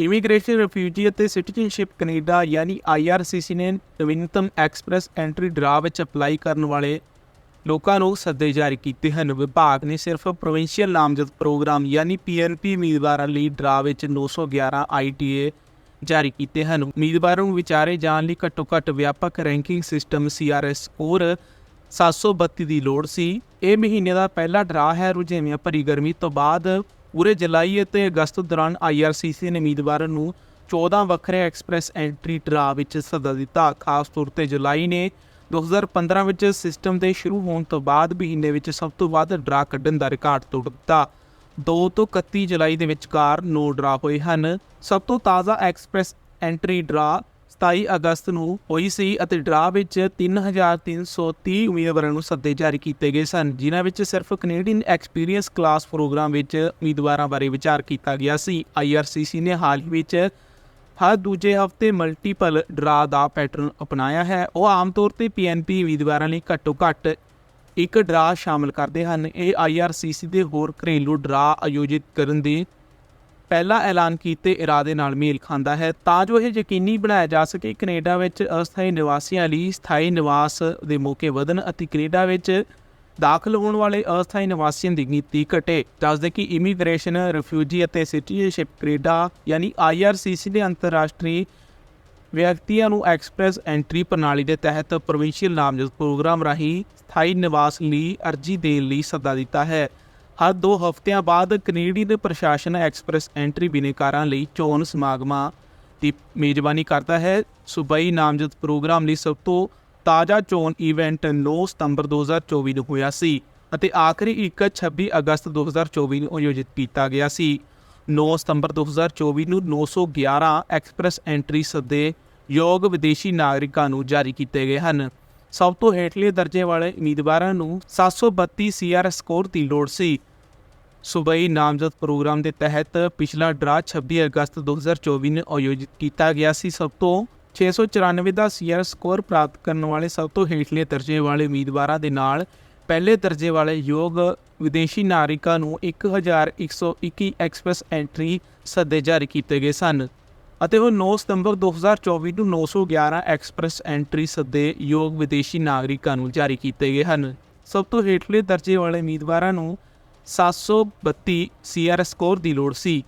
Immigration refugee ਅਤੇ citizenship Canada ਯਾਨੀ IRCC ਨੇ ਨਵੀਨਤਮ ਐਕਸਪ੍ਰੈਸ ਐਂਟਰੀ ਡਰਾ ਵਿੱਚ ਅਪਲਾਈ ਕਰਨ ਵਾਲੇ ਲੋਕਾਂ ਨੂੰ ਸੱਦੇ ਜਾਰੀ ਕੀਤੇ ਹਨ। ਵਿਭਾਗ ਨੇ ਸਿਰਫ ਪ੍ਰੋਵਿੰਸ਼ੀਅਲ ਨਾਮਜ਼ਦ ਪ੍ਰੋਗਰਾਮ ਯਾਨੀ PNP ਉਮੀਦਵਾਰਾਂ ਲਈ ਡਰਾ ਵਿੱਚ 911 ITA ਜਾਰੀ ਕੀਤੇ ਹਨ। ਉਮੀਦਵਾਰਾਂ ਨੂੰ ਵਿਚਾਰੇ ਜਾਣ ਲਈ ਘੱਟੋ ਘੱਟ ਵਿਆਪਕ ਰੈਂਕਿੰਗ ਸਿਸਟਮ CRS ਸਕੋਰ 732 ਦੀ ਲੋੜ ਸੀ। ਇਹ ਮਹੀਨੇ ਦਾ ਪਹਿਲਾ ਡਰਾ ਹੈ। ਰੁਝੇਵਿਆਂ ਭਰੀ ਗਰਮੀ ਤੋਂ ਬਾਅਦ ਪੂਰੇ ਜੁਲਾਈ ਅਤੇ ਅਗਸਤ ਦੌਰਾਨ IRCC ਨੇ ਉਮੀਦਵਾਰਾਂ ਨੂੰ 14 ਵੱਖਰੇ ਐਕਸਪ੍ਰੈਸ ਐਂਟਰੀ ਡਰਾ ਵਿੱਚ ਸੱਦਾ ਦਿੱਤਾ। ਖਾਸ ਤੌਰ ਤੇ ਜੁਲਾਈ ਨੇ 2015 ਵਿੱਚ ਸਿਸਟਮ ਦੇ ਸ਼ੁਰੂ ਹੋਣ ਤੋਂ ਬਾਅਦ ਮਹੀਨੇ ਵਿੱਚ ਸਭ ਤੋਂ ਵੱਧ ਡਰਾ ਕੱਢਣ ਦਾ ਰਿਕਾਰਡ ਤੋੜ ਦਿੱਤਾ। 2 ਤੋਂ 31 ਜੁਲਾਈ ਦੇ ਵਿਚਕਾਰ 9 ਡਰਾ ਹੋਏ ਹਨ। ਸਭ ਤੋਂ ਤਾਜ਼ਾ ਐਕਸਪ੍ਰੈਸ ਐਂਟਰੀ ਡਰਾ 27 ਅਗਸਤ ਨੂੰ ਹੋਈ ਸੀ ਅਤੇ ਡਰਾ ਵਿੱਚ 3330 ਉਮੀਦਵਾਰਾਂ ਨੂੰ ਸੱਦੇ ਜਾਰੀ ਕੀਤੇ ਗਏ ਸਨ, ਜਿਨ੍ਹਾਂ ਵਿੱਚ ਸਿਰਫ ਕੈਨੇਡੀਅਨ ਐਕਸਪੀਰੀਅੰਸ ਕਲਾਸ ਪ੍ਰੋਗਰਾਮ ਵਿੱਚ ਉਮੀਦਵਾਰਾਂ ਬਾਰੇ ਵਿਚਾਰ ਕੀਤਾ ਗਿਆ ਸੀ। IRCC ਨੇ ਹਾਲ ਹੀ ਵਿੱਚ ਹਰ ਦੂਜੇ ਹਫ਼ਤੇ ਮਲਟੀਪਲ ਡਰਾ ਦਾ ਪੈਟਰਨ ਅਪਣਾਇਆ ਹੈ। ਉਹ ਆਮ ਤੌਰ ਤੇ PNP ਉਮੀਦਵਾਰਾਂ ਲਈ ਘੱਟੋ ਘੱਟ ਇੱਕ ਡਰਾ ਸ਼ਾਮਲ ਕਰਦੇ ਹਨ। ਇਹ IRCC ਦੇ ਹੋਰ ਘਰੇਲੂ ਡਰਾ ਆਯੋਜਿਤ ਕਰਨ ਦੇ ਪਹਿਲਾ ਐਲਾਨ ਕੀਤੇ ਇਰਾਦੇ ਨਾਲ ਮੇਲ ਖਾਂਦਾ ਹੈ। ਤਾਂ ਜੋ ਇਹ ਯਕੀਨੀ ਬਣਾਇਆ ਜਾ ਸਕੇ ਕਿ ਕੈਨੇਡਾ ਵਿੱਚ ਅਸਥਾਈ ਨਿਵਾਸੀਆਂ ਲਈ ਸਥਾਈ ਨਿਵਾਸ ਦੇ ਮੌਕੇ ਵਧਣ ਅਤੇ ਕੈਨੇਡਾ ਵਿੱਚ ਦਾਖਲ ਹੋਣ ਵਾਲੇ ਅਸਥਾਈ ਨਿਵਾਸੀਆਂ ਦੀ ਗਿਣਤੀ ਘਟੇ। ਦੱਸਦੇ ਕਿ ਇਮੀਗ੍ਰੇਸ਼ਨ, ਰਿਫਿਊਜੀ ਅਤੇ ਸਿਟੀਜ਼ਨਸ਼ਿਪ ਕੈਨੇਡਾ ਯਾਨੀ IRCC ਦੇ ਅੰਤਰਰਾਸ਼ਟਰੀ ਵਿਅਕਤੀਆਂ ਨੂੰ ਐਕਸਪ੍ਰੈਸ ਐਂਟਰੀ ਪ੍ਰਣਾਲੀ ਦੇ ਤਹਿਤ ਪ੍ਰੋਵਿੰਸ਼ੀਅਲ ਨਾਮਜ਼ਦ ਪ੍ਰੋਗਰਾਮ ਰਾਹੀਂ ਸਥਾਈ ਨਿਵਾਸ ਲਈ ਅਰਜ਼ੀ ਦੇਣ ਲਈ ਸੱਦਾ ਦਿੱਤਾ ਹੈ। ਹਰ ਦੋ ਹਫ਼ਤਿਆਂ ਬਾਅਦ ਕੈਨੇਡੀਅਨ ਪ੍ਰਸ਼ਾਸਨ ਐਕਸਪ੍ਰੈਸ ਐਂਟਰੀ ਬਿਨੇਕਾਰਾਂ ਲਈ ਚੋਣ ਸਮਾਗਮਾਂ ਦੀ ਮੇਜ਼ਬਾਨੀ ਕਰਦਾ ਹੈ। ਸੂਬਾਈ ਨਾਮਜ਼ਦ ਪ੍ਰੋਗਰਾਮ ਲਈ ਸਭ ਤੋਂ ਤਾਜ਼ਾ ਚੋਣ ਇਵੈਂਟ 9 ਸਤੰਬਰ 2024 ਨੂੰ ਹੋਇਆ ਸੀ ਅਤੇ ਆਖਰੀ ਇੱਕ 26 ਅਗਸਤ 2024 ਨੂੰ ਆਯੋਜਿਤ ਕੀਤਾ ਗਿਆ ਸੀ। 9 ਸਤੰਬਰ 2024 ਨੂੰ 911 ਐਕਸਪ੍ਰੈਸ ਐਂਟਰੀ ਸੱਦੇ ਯੋਗ ਵਿਦੇਸ਼ੀ ਨਾਗਰਿਕਾਂ ਨੂੰ ਜਾਰੀ ਕੀਤੇ ਗਏ ਹਨ। ਸਭ ਤੋਂ ਹੇਠਲੇ ਦਰਜੇ ਵਾਲੇ ਉਮੀਦਵਾਰਾਂ ਨੂੰ 732 ਸੀਆਰਐਸ ਸਕੋਰ ਦੀ ਲੋੜ ਸੀ। ਸੂਬਾਈ ਨਾਮਜ਼ਦ ਪ੍ਰੋਗਰਾਮ ਦੇ ਤਹਿਤ ਪਿਛਲਾ ਡਰਾ 26 ਅਗਸਤ 2024 ਨੂੰ ਆਯੋਜਿਤ ਕੀਤਾ ਗਿਆ ਸੀ। ਸਭ ਤੋਂ 694 ਦਾ ਸੀਆਰ ਸਕੋਰ ਪ੍ਰਾਪਤ ਕਰਨ ਵਾਲੇ ਸਭ ਤੋਂ ਹੇਠਲੇ ਦਰਜੇ ਵਾਲੇ ਉਮੀਦਵਾਰਾਂ ਦੇ ਨਾਲ ਪਹਿਲੇ ਦਰਜੇ ਵਾਲੇ ਯੋਗ ਵਿਦੇਸ਼ੀ ਨਾਗਰਿਕਾਂ ਨੂੰ 1121 ਐਕਸਪ੍ਰੈਸ ਐਂਟਰੀ ਸੱਦੇ ਜਾਰੀ ਕੀਤੇ ਗਏ ਸਨ ਅਤੇ ਉਹ 9 ਸਤੰਬਰ 2024 ਨੂੰ 911 ਐਕਸਪ੍ਰੈਸ ਐਂਟਰੀ ਸੱਦੇ ਯੋਗ ਵਿਦੇਸ਼ੀ ਨਾਗਰਿਕਾਂ ਨੂੰ ਜਾਰੀ ਕੀਤੇ ਗਏ ਹਨ। ਸਭ ਤੋਂ ਹੇਠਲੇ ਦਰਜੇ ਵਾਲੇ ਉਮੀਦਵਾਰਾਂ ਨੂੰ 732 ਸੀਆਰ ਸਕੋਰ ਦੀ ਲੋੜ ਸੀ।